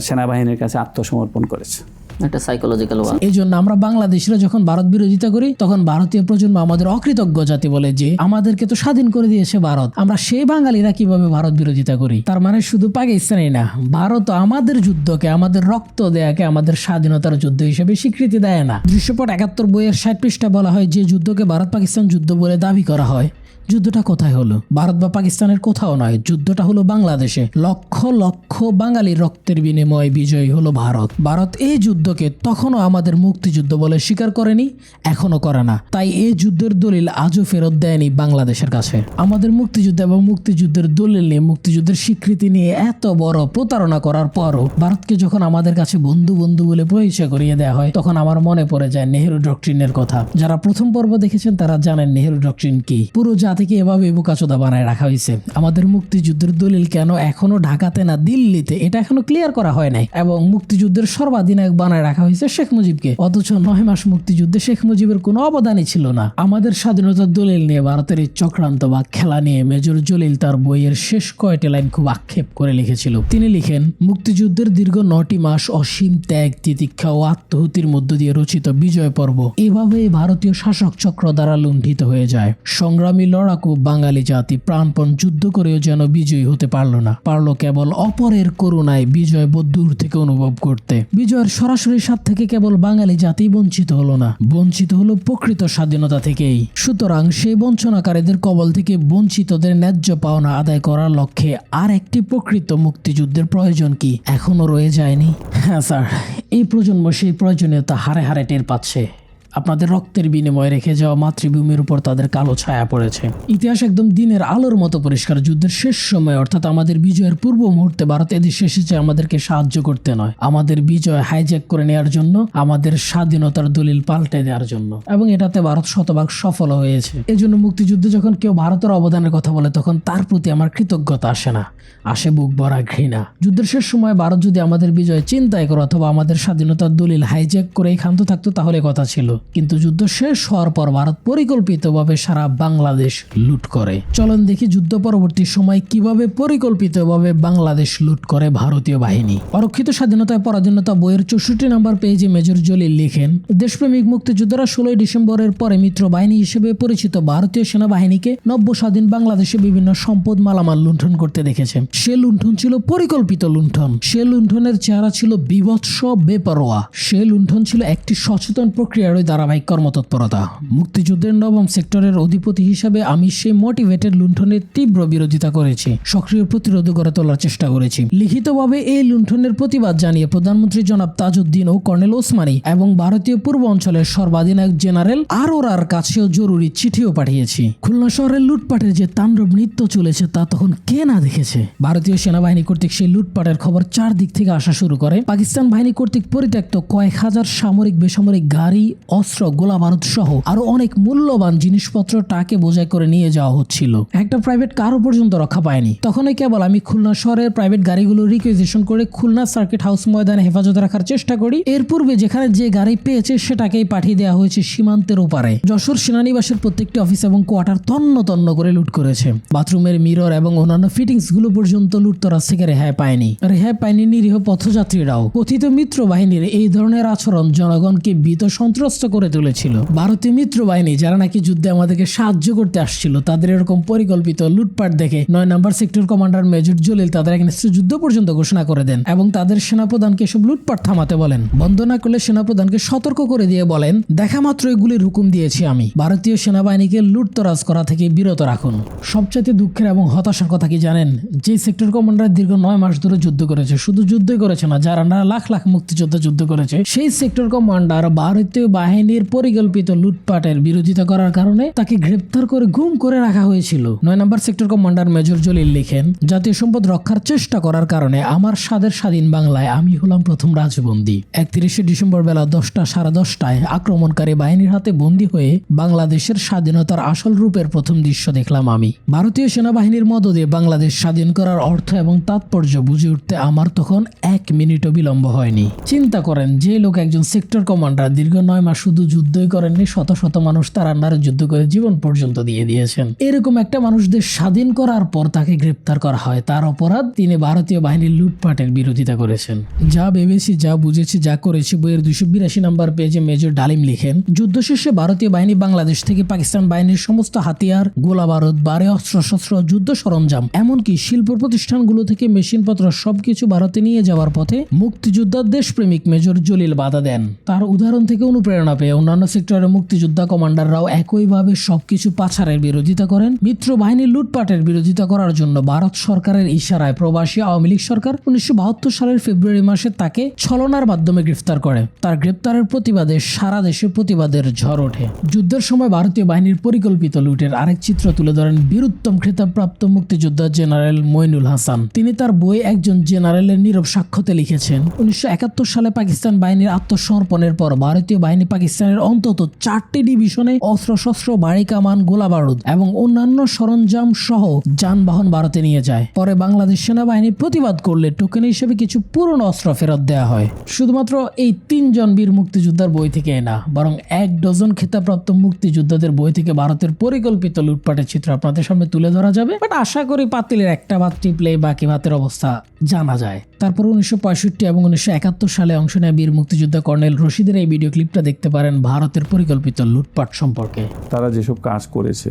সেনাবাহিনীর কাছে আত্মসমর্পণ করেছে। একটা সাইকোলজিক্যাল ওয়ার এই জন্য আমরা বাংলাদেশিরা যখন ভারত বিরোধিতা করি তখন ভারতীয় প্রজন্ম আমাদের অকৃতজ্ঞ জাতি বলে যে আমাদেরকে তো স্বাধীন করে দিয়েছে ভারত। আমরা সেই বাঙালিরা কীভাবে ভারত বিরোধিতা করি? তার মানে শুধু পাকিস্তানই না ভারত আমাদের যুদ্ধকে আমাদের রক্ত দেয়াকে আমাদের স্বাধীনতার যুদ্ধ হিসেবে স্বীকৃতি দেয় না। দৃশ্যপট একাত্তর বইয়ের ষাট পৃষ্ঠা বলা হয় যে যুদ্ধকে ভারত পাকিস্তান যুদ্ধ বলে দাবি করা হয়। যুদ্ধটা কোথায় হলো? ভারত বা পাকিস্তানের কোথাও নয়, যুদ্ধটা হলো বাংলাদেশে। লক্ষ লক্ষ বাঙালির রক্তের বিনিময়ে বিজয়ী হলো ভারত। ভারত এই যুদ্ধকে তখনও আমাদের মুক্তিযুদ্ধ বলে স্বীকার করেনি এখনও করে না। তাই এই যুদ্ধের দলিল আজও ফেরত দেয়নি বাংলাদেশের কাছে। আমাদের মুক্তিযুদ্ধ এবং মুক্তিযুদ্ধের দলিল নিয়ে, মুক্তিযুদ্ধের স্বীকৃতি নিয়ে এত বড় প্রতারণা করার পরও ভারতকে যখন আমাদের কাছে বন্ধু বন্ধু বলে পরিচয় করিয়ে দেওয়া হয়, তখন আমার মনে পড়ে যায় নেহেরু ডক্ট্রিনের কথা। যারা প্রথম পর্ব দেখেছেন তারা জানেন নেহেরু ডক্ট্রিন কি। পুরো জাতিকে এভাবে বোকাচোদা বানায় রাখা হয়েছে। আমাদের মুক্তিযুদ্ধের দলিল কেন এখনও ঢাকাতে না দিল্লিতে? এটা এখনও ক্লিয়ার করা হয় নাই। এবং মুক্তিযুদ্ধের সর্বাধিনায়ক বানায় রাখা হয়েছে শেখ মুজিবকে। অথচ নয় মাস মুক্তিযুদ্ধে শেখ মুজিবের কোনো অবদানই ছিল না। আমাদের স্বাধীনতার দলিল নিয়ে ভারতের এই চক্রান্ত বা খেলা নিয়ে মেজর জলিল তার বইয়ের শেষ কয়টি লাইন খুব আক্ষেপ করে লিখেছিল। তিনি লিখেন, মুক্তিযুদ্ধের দীর্ঘ নটি মাস অসীম ত্যাগ, তিতিক্ষা ও আত্মহতির মধ্য দিয়ে রচিত বিজয় পর্ব এভাবেই ভারতীয় শাসক চক্র দ্বারা লুণ্ঠিত হয়ে যায়। সংগ্রামী লড়াকু বাঙালি জাতি প্রাণপণ যুদ্ধ করেও যেন বিজয়ী হতে পারল না। পারল কেবল অপরের করুণায় বিজয় দূর থেকে অনুভব করতে। বিজয়ের সরাসরি স্বাদ থেকে কেবল বাঙালি জাতি বঞ্চিত হলো না। বঞ্চিত হলো প্রকৃত স্বাধীনতা থেকেই। সুতরাং সেই বঞ্চনাকারীদের কবল থেকে বঞ্চিতদের ন্যায্য পাওনা আদায় করার লক্ষ্যে আর একটি প্রকৃত মুক্তিযুদ্ধের প্রয়োজন কি এখনও রয়ে যায়নি? হ্যাঁ স্যার, এই প্রজন্ম সেই প্রয়োজনীয়তা হারে হারে টের পাচ্ছে। আপনাদের রক্তের বিনিময়ে রেখে যাওয়া মাতৃভূমির উপর তাদের কালো ছায়া পড়েছে। ইতিহাস একদম দিনের আলোর মতো পরিষ্কার, যুদ্ধের শেষ সময়, অর্থাৎ আমাদের বিজয়ের পূর্ব মুহূর্তে ভারত এদেশে এসেছে, আমাদেরকে সাহায্য করতে নয়। আমাদের বিজয় হাইজ্যাক করে নেওয়ার জন্য, আমাদের স্বাধীনতার দলিল পাল্টে দেওয়ার জন্য। এবং এটাতে ভারত শতভাগ সফল হয়েছে। এজন্য মুক্তিযুদ্ধে যখন কেউ ভারতের অবদানের কথা বলে, তখন তার প্রতি আমার কৃতজ্ঞতা আসে না। আসে বুক ভরা ঘৃণা। যুদ্ধের শেষ সময় ভারত যদি আমাদের বিজয় চিন্তায় করে, অথবা আমাদের স্বাধীনতার দলিল হাইজ্যাক করে ক্ষান্ত থাকতো, তাহলে কথা ছিল। কিন্তু যুদ্ধ শেষ হওয়ার পর ভারত পরিকল্পিতভাবে সারা বাংলাদেশ লুট করে। চলন দেখি যুদ্ধ পরবর্তী সময় কীভাবে পরিকল্পিতভাবে বাংলাদেশ লুট করে ভারতীয় বাহিনী। অরক্ষিত স্বাধীনতায় পরাধীনতা বইয়ের চৌষট্টি নম্বর পেজে মেজর জলিল লিখেন, দেশপ্রেমিক মুক্তিযোদ্ধারা ষোলোই ডিসেম্বরের পরে মিত্র বাহিনী হিসেবে পরিচিত ভারতীয় সেনাবাহিনীকে নব্য স্বাধীন বাংলাদেশে বিভিন্ন সম্পদ মালামাল লুণ্ঠন করতে দেখেছে। সে লুণ্ঠন ছিল পরিকল্পিত লুণ্ঠন। সে লুণ্ঠনের চেহারা ছিল বিভৎস, বেপরোয়া। সে লুণ্ঠন ছিল একটি সচেতন প্রক্রিয়ার ধারাবাহিক কর্মতৎপরতা। মুক্তিযুদ্ধের নবম সেক্টরের অধিপতি হিসাবে আমি সেই মোটিভেটেড লুণ্ঠনের তীব্র বিরোধিতা করেছি, সক্রিয় প্রতিরোধ গড়ে তোলার চেষ্টা করেছি। লিখিতভাবে এই লুণ্ঠনের প্রতিবাদ জানিয়ে প্রধানমন্ত্রী জনাব তাজউদ্দিন ও কর্নেল ওসমানী এবং ভারতীয় পূর্ব অঞ্চলের সর্বাধিনায়ক জেনারেল আরোরার কাছেও জরুরি চিঠিও পাঠিয়েছি। খুলনা শহরের লুটপাটের যে তাণ্ডব নৃত্য চলেছে তা তখন কে না দেখেছে? ভারতীয় সেনাবাহিনী কর্তৃক সেই লুটপাটের খবর চারদিক থেকে আসা শুরু করে। পাকিস্তান বাহিনী কর্তৃক পরিত্যক্ত কয়েক হাজার সামরিক বেসামরিক গাড়ি অস্ত্র গোলা বারুদ সহ আরও অনেক মূল্যবান জিনিসপত্র টাকে বোঝাই করে নিয়ে যাওয়া হচ্ছিল। একটা প্রাইভেট কারও পর্যন্ত রক্ষা পায়নি। তখনই কেবল আমি খুলনা শহরের প্রাইভেট গাড়িগুলো রিকুইজিশন করে খুলনা সার্কিট হাউস ময়দানে হেফাজতে রাখার চেষ্টা করি। এর পূর্বে যেখানে যে গাড়ি পেয়েছে সেটাকেই পাঠিয়ে দেওয়া হয়েছে সীমান্তের ওপারে। যশোর সেনানিবাসের প্রত্যেকটি অফিস এবং কোয়ার্টার তন্ন তন্ন করে লুট করেছে। বাথরুমের মিরর এবং অন্যান্য ফিটিংসগুলো পর্যন্ত লুটতরাজ থেকে রেহাই পায়নি। রেহাই পায়নি নিরীহ পথযাত্রীরাও। কথিত মিত্র বাহিনীর এই ধরনের আচরণ জনগণকে ভীত সন্ত্রস্ত করে তুলেছিল। ভারতীয় মিত্র বাহিনী যারা নাকি যুদ্ধে আমাদেরকে সাহায্য করতে আসছিল, তাদের এরকম পরিকল্পিত লুটপাট দেখে নয় number sector commander major Jalil তাদের এগেনস্টে যুদ্ধ পর্যন্ত ঘোষণা করে দেন এবং তাদের সেনাপ্রধানকে সব লুটপাট থামাতে বলেন। বন্ধ না করলে সেনাপ্রধানকে সতর্ক করে দিয়ে বলেন, দেখা মাত্র এগুলির হুকুম দিয়েছি আমি। ভারতীয় সেনাবাহিনীকে লুটতরাজ করা থেকে বিরত রাখুন। সবচাইতে দুঃখের এবং হতাশার কথা কি জানেন? যে সেক্টর কমান্ডার দীর্ঘ নয় মাস ধরে যুদ্ধ করেছে, শুধু যুদ্ধই করেছে না, যারা লাখ লাখ মুক্তিযোদ্ধা যুদ্ধ করেছে, সেই সেক্টর কমান্ডার ভারতীয় বাহিনীর পরিকল্পিত লুটপাটের বিরোধিতা করার কারণে তাকে গ্রেপ্তার করে গুম করে রাখা হয়েছিল। নয় number sector commander major Jalil লিখেন, জাতীয় সম্পদ রক্ষার চেষ্টা করার কারণে আমার স্বাদের স্বাধীন বাংলায় আমি হলাম প্রথম রাজবন্দী। একত্রিশে ডিসেম্বর বেলা দশটা সাড়ে দশটায় আক্রমণকারী বাহিনীর হাতে বন্দী হয়ে বাংলাদেশের স্বাধীনতার আসল রূপের প্রথম দৃশ্য দেখলাম আমি। ভারতীয় সেনাবাহিনীর মদদে বাংলাদেশ স্বাধীন করার অর্থ এবং তাৎপর্য বুঝে উঠতে আমার তখন এক মিনিটও বিলম্ব হয়নি। চিন্তা করেন, যে লোক একজন সেক্টর কমান্ডার দীর্ঘ নয় মাস শুধু যুদ্ধই করেননি, শত শত মানুষ তার আন্ডারে যুদ্ধ করে জীবন পর্যন্ত দিয়ে দিয়েছেন। এরকম একটা মানুষদের স্বাধীন করার পর তাকে গ্রেপ্তার করা হয়। তার অপরাধ তিনি ভারতীয় বাহিনীর লুটপাটের বিরোধিতা করেছেন। যা ভেবেছি, যা বুঝেছি, যা করেছি বইয়ের দুইশো বিরাশি নম্বর পেজে মেজর ডালিম লিখেন, যুদ্ধ শেষে ভারতীয় বাহিনী বাংলাদেশ থেকে পাকিস্তান বাহিনীর সমস্ত হাতিয়ার, গোলা বারুদ, বারে অস্ত্র শস্ত্র যুদ্ধ সরঞ্জাম, এমনকি শিল্প প্রতিষ্ঠানগুলো থেকে মেশিনপত্র সবকিছু ভারতে নিয়ে যাওয়ার পথে মুক্তিযোদ্ধা দেশপ্রেমিক মেজর জলিল বাধা দেন। তার উদাহরণ থেকে অনুপ্রেরণা পেয়ে অন্যান্য সেক্টরের মুক্তিযোদ্ধা কমান্ডাররাও একইভাবে সবকিছু পাচারের বিরোধিতা করেন। মিত্র বাহিনীর লুটপাটের বিরোধিতা করার জন্য ভারত সরকারের ইশারায় প্রবাসী আওয়ামী লীগ সরকার উনিশশো সালের ফেব্রুয়ারি মাসে তাকে ছলনার মাধ্যমে গ্রেফতার করে। তার গ্রেপ্তারের প্রতিবাদে সারা দেশে প্রতিবাদের ঝড় ওঠে। যুদ্ধের সময় ভারতীয় বাহিনীর পরিকল্পিত লুটের আরেক চিত্র তুলে ধরেন বীরুত্তম খেতাবপ্রাপ্ত মুক্তিযোদ্ধা জেনারেল মইনুল হাসান। তিনি তার বই একজন জেনারেলের নীরব সাক্ষ্যতে লিখেছেন, উনিশশো একাত্তর সালে পাকিস্তান বাহিনীর আত্মসমর্পণের পর ভারতীয় বাহিনী পাকিস্তানের অন্তত চারটি ডিভিশনে অস্ত্রশস্ত্র বাড়ি কামান গোলা বারুদ এবং অন্যান্য সরঞ্জাম সহ যানবাহন ভারতে নিয়ে যায়। পরে বাংলাদেশ সেনাবাহিনী প্রতিবাদ করলে টোকেন হিসেবে কিছু পুরনো অস্ত্র ফেরত দেওয়া হয়। শুধুমাত্র এই তিনজন বীর মুক্তিযোদ্ধার বই থেকে না, বরং এক ডজন খেতাবপ্রাপ্ত মুক্তিযোদ্ধাদের বই থেকে ভারতের পরিকল্পিত লুটপাটের চিত্র আপনাদের সামনে তুলে ধরা যাবে। বাট আশা করি পাতিলের একটা ভাত টিপলে বাকি ভাতের অবস্থা জানা যায়। তারপর উনিশশো পঁয়ষট্টি এবং উনিশশো একাত্তর সালে অংশ নেয় বীর মুক্তিযোদ্ধা কর্নেল রশিদের এই ভিডিও ক্লিপটা দেখতে পারেন ভারতের পরিকল্পিত লুটপাট সম্পর্কে। তারা যেসব কাজ করেছে,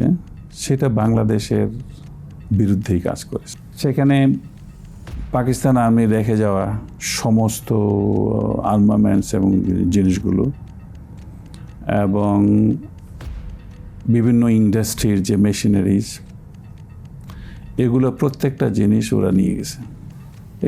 সেটা বাংলাদেশের বিরুদ্ধেই কাজ করেছে। সেখানে পাকিস্তান আর্মি রেখে যাওয়া সমস্ত আর্মামেন্টস এবং জিনিসগুলো এবং বিভিন্ন ইন্ডাস্ট্রির যে মেশিনারিজ এগুলো প্রত্যেকটা জিনিস ওরা নিয়ে গেছে।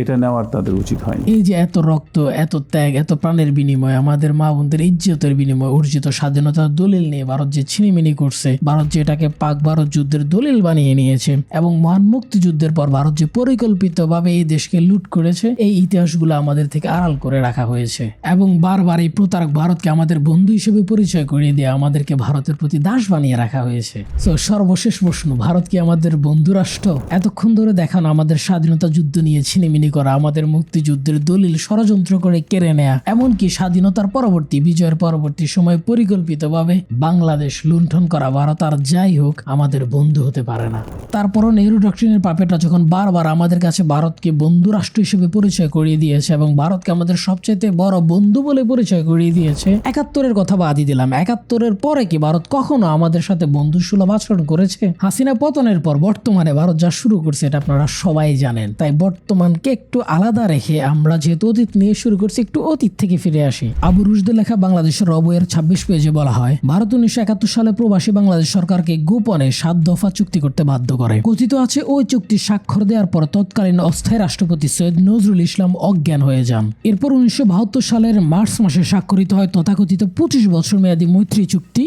এটা নেওয়ার তাদের উচিত হয়নি। এই যে এত রক্ত, এত ত্যাগ, এত প্রাণের বিনিময়, আমাদের মা বোনদের ইজ্জতের বিনিময়, অর্জিত স্বাধীনতার দলিল নিয়ে ভারত যে ছিনিমিনি করছে, ভারত যে এটাকে পাক ভারত যুদ্ধের দলিল বানিয়ে নিয়েছে এবং মহান মুক্তিযুদ্ধের পর ভারত যে পরিকল্পিতভাবে এই দেশকে লুট করেছে, এই ইতিহাসগুলো আমাদের থেকে আড়াল করে রাখা হয়েছে এবং বারবার এই প্রতারক ভারতকে আমাদের বন্ধু হিসেবে পরিচয় করিয়ে দিয়ে আমাদেরকে ভারতের প্রতি দাস বানিয়ে রাখা হয়েছে। তো সর্বশেষ প্রশ্ন, ভারত কি আমাদের বন্ধু রাষ্ট্র এতক্ষণ ধরে দেখানো আমাদের স্বাধীনতা যুদ্ধ নিয়ে ছিনিমিনি করা, আমাদের মুক্তিযুদ্ধের দলিল ষড়যন্ত্র করে কেড়ে নেয়া, এমনকি স্বাধীনতার পরবর্তী, বিজয়ের পরবর্তী সময় পরিকল্পিতভাবে বাংলাদেশ লুণ্ঠন করা ভারত আর যাই হোক, আমাদের বন্ধু হতে পারে না। তারপরও নেহরু ডক্টরিনের পাপেটা যখন বারবার আমাদের কাছে ভারতকে বন্ধু রাষ্ট্র হিসেবে পরিচয় করিয়ে দিয়েছে এবং ভারতকে আমাদের সবচেয়ে বড় বন্ধু বলে পরিচয় করিয়ে দিয়েছে, একাত্তরের কথা বাদই দিলাম। একাত্তরের পরে কি ভারত কখনো আমাদের সাথে বন্ধু সুলভ আচরণ করেছে? হাসিনা পতনের পর বর্তমানে ভারত যা শুরু করছে, এটা আপনারা সবাই জানেন। তাই বর্তমান বর্তমানকে একটু আলাদা রেখে আমরা যেহেতু অতীত নিয়ে শুরু করছি, একটু অতীত থেকে ফিরে আসি। আবু রুশদের লেখা বাংলাদেশের রবয়ের ছাব্বিশ পেজে বলা হয়, ভারত উনিশশো একাত্তর সালে প্রবাসী বাংলাদেশ সরকারকে গোপনে সাত দফা চুক্তি করতে বাধ্য করে। কথিত আছে, ওই চুক্তি স্বাক্ষর দেওয়ার পর তৎকালীন অস্থায়ী রাষ্ট্রপতি সৈয়দ নজরুল ইসলাম অজ্ঞান হয়ে যান। এরপর উনিশশো বাহাত্তর সালের মার্চ মাসে স্বাক্ষরিত হয় তথাকথিত পঁচিশ বছর মেয়াদী মৈত্রী চুক্তি,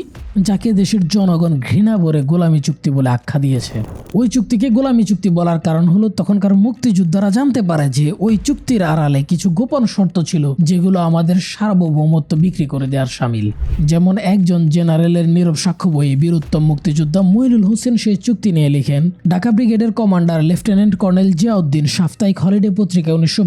যাকে দেশের জনগণ ঘৃণা ভরে গোলামী চুক্তি বলে আখ্যা দিয়েছে। ওই চুক্তিকে গোলামী চুক্তি বলার কারণ হলো তখনকার মুক্তিযোদ্ধারা জানতে পারে যে ওই চুক্তির আড়ালে কিছু গোপন শর্ত ছিল যেগুলো আমাদের সার্বভৌমত্ব বিক্রি করে দেওয়ার সামিল। যেমন একজন জেনারেলের নীরব সাক্ষ্য বই বীরুত্তম মুক্তিযোদ্ধা মইনুল হোসেন সেই চুক্তি নিয়ে লিখেন, ঢাকা ব্রিগেডের কমান্ডার লেফটেন্যান্ট কর্নেল জিয়াউদ্দিন সাপ্তাহিক হলিডে পত্রিকায় উনিশশো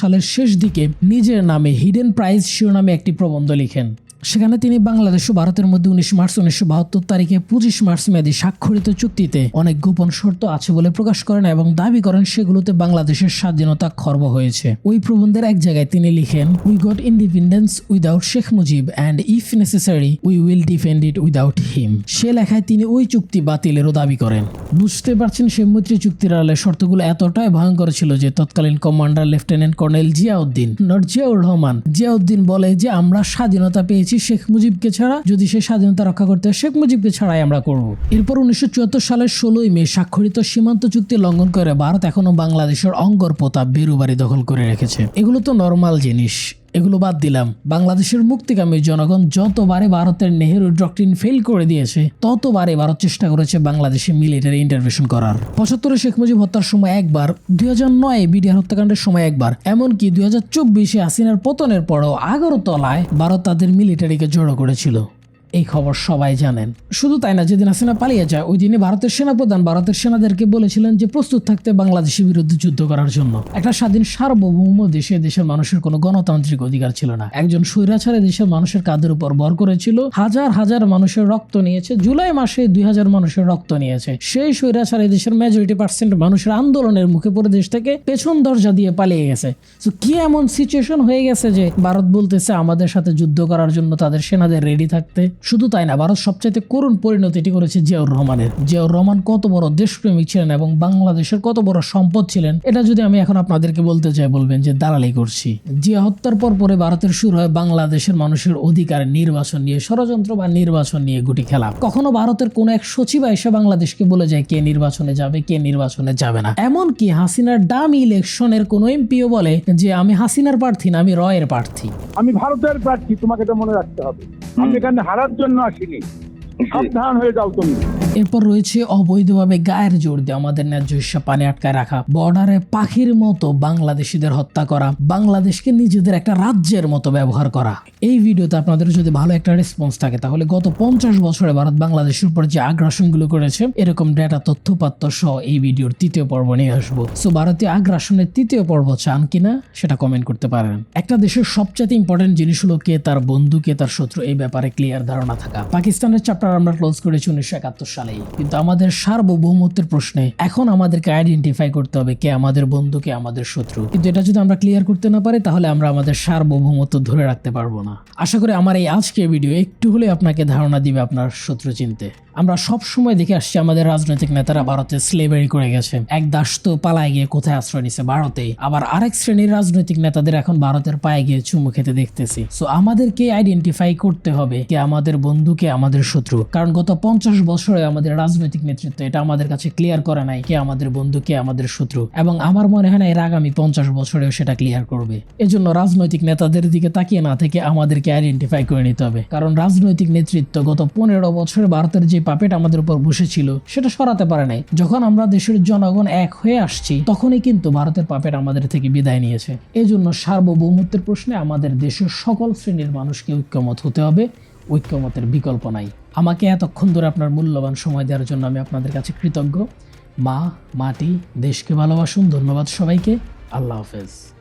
সালের শেষ দিকে নিজের নামে হিডেন প্রাইজ শিরোনামে একটি প্রবন্ধ লিখেন। সেখানে তিনি বাংলাদেশ ও ভারতের মধ্যে উনিশ মার্চ, উনিশশো বাহাত্তর তারিখে পঁচিশ মার্চ মেয়াদী স্বাক্ষরিত চুক্তিতে অনেক গোপন শর্ত আছে বলে প্রকাশ করেন এবং দাবি করেন সেগুলোতে বাংলাদেশের স্বাধীনতা খর্ব হয়েছে। ওই প্রবন্ধের এক জায়গায় তিনি লিখেন we got independence without Sheikh Mujib and if necessary we will defend it without him সে লেখায় তিনি ওই চুক্তি বাতিলেরও দাবি করেন। বুঝতে পারছেন সে মৈত্রী চুক্তির আলে শর্তগুলো এতটাই ভয়ঙ্কর ছিল যে তৎকালীন commander lieutenant colonel Ziauddin, not Ziaur Rahman, Ziauddin বলে যে, আমরা স্বাধীনতা পেয়েছি শেখ মুজিবকে ছাড়া। যদি সে স্বাধীনতা রক্ষা করতে শেখ মুজিবকে ছাড়াই আমরা করব। এরপর উনিশশো চুয়াত্তর সালের ষোলোই মে স্বাক্ষরিত সীমান্ত চুক্তি লঙ্ঘন করে ভারত এখনও বাংলাদেশের অঙ্গর পোতা বেরুবাড়ি দখল করে রেখেছে। এগুলো তো নর্মাল জিনিস। এগুলো বাদ দিলাম। বাংলাদেশের মুক্তিকামী জনগণ যতবারে ভারতের নেহেরু ডক্টরিন ফেল করে দিয়েছে, ততবারে ভারত চেষ্টা করেছে বাংলাদেশে মিলিটারি ইন্টারভেশন করার। পঁচাত্তরে শেখ মুজিব হত্যার সময় একবার, দুই হাজার নয় বিডিআর হত্যাকাণ্ডের সময় একবার, এমনকি দুই হাজার চব্বিশে হাসিনার পতনের পরও আগরতলায় ভারত তাদের মিলিটারিকে জড়ো করেছিল। এই খবর সবাই জানেন। শুধু তাই না, যেদিন হাসিনা পালিয়ে যায়, ওই দিনে ভারতের সেনাপ্রধান ভারতের সেনাদেরকে বলেছিলেন যে, প্রস্তুত থাকতে বাংলাদেশের বিরুদ্ধে যুদ্ধ করার জন্য। একটা স্বাধীন সার্বভৌম দেশে দেশের মানুষের কোনো গণতান্ত্রিক অধিকার ছিল না। একজন স্বৈরাচারে দেশের মানুষের কাঁধের উপর ভর করেছিল, হাজার হাজার মানুষের রক্ত নিয়েছে, জুলাই মাসে দুই হাজার মানুষের রক্ত নিয়েছে। সেই স্বৈরাচারে দেশের মেজরিটি পার্সেন্ট মানুষের আন্দোলনের মুখে পড়ে দেশ থেকে পেছন দরজা দিয়ে পালিয়ে গেছে। তো কি এমন সিচুয়েশন হয়ে গেছে যে, ভারত বলতেছে আমাদের সাথে যুদ্ধ করার জন্য তাদের সেনাদের রেডি থাকতে? শুধু তাই না ভারত সবচাইতে করুণ পরিণতিটি করেছে জিয়াউর রহমানের। জিয়াউর রহমান কত বড় দেশপ্রেমিক ছিলেন এবং বাংলাদেশের কত বড় সম্পদ ছিলেন এটা যদি আমি এখন আপনাদেরকে বলতে চাই বলবেন যে দালালি করছি। জিয়া হত্যার পর পরে ভারতের শুরু হয় বাংলাদেশের মানুষের অধিকার নির্বাচন নিয়ে ষড়যন্ত্র বা নির্বাচন নিয়ে গুটি খেলা। কখনো ভারতের কোন এক সচিব এসে বাংলাদেশকে বলে যায় কে নির্বাচনে যাবে কে নির্বাচনে যাবে না। এমনকি হাসিনার ডাম ইলেকশনের কোন এমপিও বলে যে আমি হাসিনার প্রার্থী না আমি রয়ের প্রার্থী। আমি ভারতের প্রার্থী তোমাকে এটা মনে রাখতে হবে। আমি এখানে হারার জন্য আসিনি। এরপর রয়েছে অবৈধভাবে গায়ের জোর দিয়ে আমাদের ন্যায্য হিসা পানি আটকায় রাখা বর্ডারে পাখির মতো বাংলাদেশিদের হত্যা করা, বাংলাদেশকে নিজেদের একটা রাজ্যের মতো ব্যবহার করা। এই ভিডিওতে আপনাদের যদি ভালো একটা রেসপন্স থাকে, তাহলে গত পঞ্চাশ বছরে ভারত বাংলাদেশের উপর যে আগ্রাসনগুলো করেছে, এরকম ডেটা তথ্যপাত্র সহ এই ভিডিওর তৃতীয় পর্ব নিয়ে আসব। সো ভারতীয় আগ্রাসনের তৃতীয় পর্ব চান কিনা, সেটা কমেন্ট করতে পারেন। একটা দেশের সবচেয়ে ইম্পর্টেন্ট জিনিস হলো কে তার বন্ধু, কে তার শত্রু, এই ব্যাপারে ক্লিয়ার ধারণা থাকা। পাকিস্তানের চ্যাপ্টার আমরা ক্লোজ করেছি উনিশশো একাত্তর সালেই। কিন্তু আমাদের সার্বভৌমত্বের প্রশ্নে এখন আমাদেরকে আইডেন্টিফাই করতে হবে কে আমাদের বন্ধু, কে আমাদের শত্রু। কিন্তু এটা যদি আমরা ক্লিয়ার করতে না পারি, তাহলে আমরা আমাদের সার্বভৌমত্ব ধরে রাখতে পারব না। আশা করি আমার এই আজকের ভিডিও একটু হলে আপনাকে ধারণা দিবে আপনার শত্রু চিনতে। আমরা সব সময় দেখে আসছি আমাদের রাজনৈতিক নেতারা ভারতে স্লেভারি করে গেছে। এক দাস তো পালায় গিয়ে কোথায় আশ্রয় নিছে? ভারতে। আবার আরেক শ্রেণির রাজনৈতিক নেতাদের এখন ভারতের পায়ে গিয়ে চুমু খেতে দেখতেছি। সো আমাদেরকে আইডেন্টিফাই করতে হবে কে আমাদের বন্ধু, কে আমাদের শত্রু। কারণ গত পঞ্চাশ বছরে আমাদের রাজনৈতিক নেতৃত্ব এটা আমাদের কাছে ক্লিয়ার করা নাই কে আমাদের বন্ধু, কে আমাদের শত্রু। এবং আমার মনে হয় না এর আগামী পঞ্চাশ বছরেও সেটা ক্লিয়ার করবে। এজন্য রাজনৈতিক নেতাদের দিকে তাকিয়ে না থেকে আমাদেরকে আইডেন্টিফাই করে নিতে হবে। কারণ রাজনৈতিক নেতৃত্ব গত পনেরো বছরে ভারতের যে পাপেট আমাদের উপর বসেছিল, সেটা সরাতে পারে নাই। যখন আমরা দেশের জনগণ এক হয়ে আসছি, তখনই কিন্তু ভারতের পাপেট আমাদের থেকে বিদায় নিয়েছে। এজন্য সার্বভৌমত্বের প্রশ্নে আমাদের দেশের সকল শ্রেণির মানুষকে ঐক্যমত হতে হবে। ঐক্যমতের বিকল্প নাই। আমাকে এতক্ষণ ধরে আপনার মূল্যবান সময় দেওয়ার জন্য আমি আপনাদের কাছে কৃতজ্ঞ। মা, মাটি, দেশকে ভালোবাসুন। ধন্যবাদ সবাইকে। আল্লাহ হাফেজ।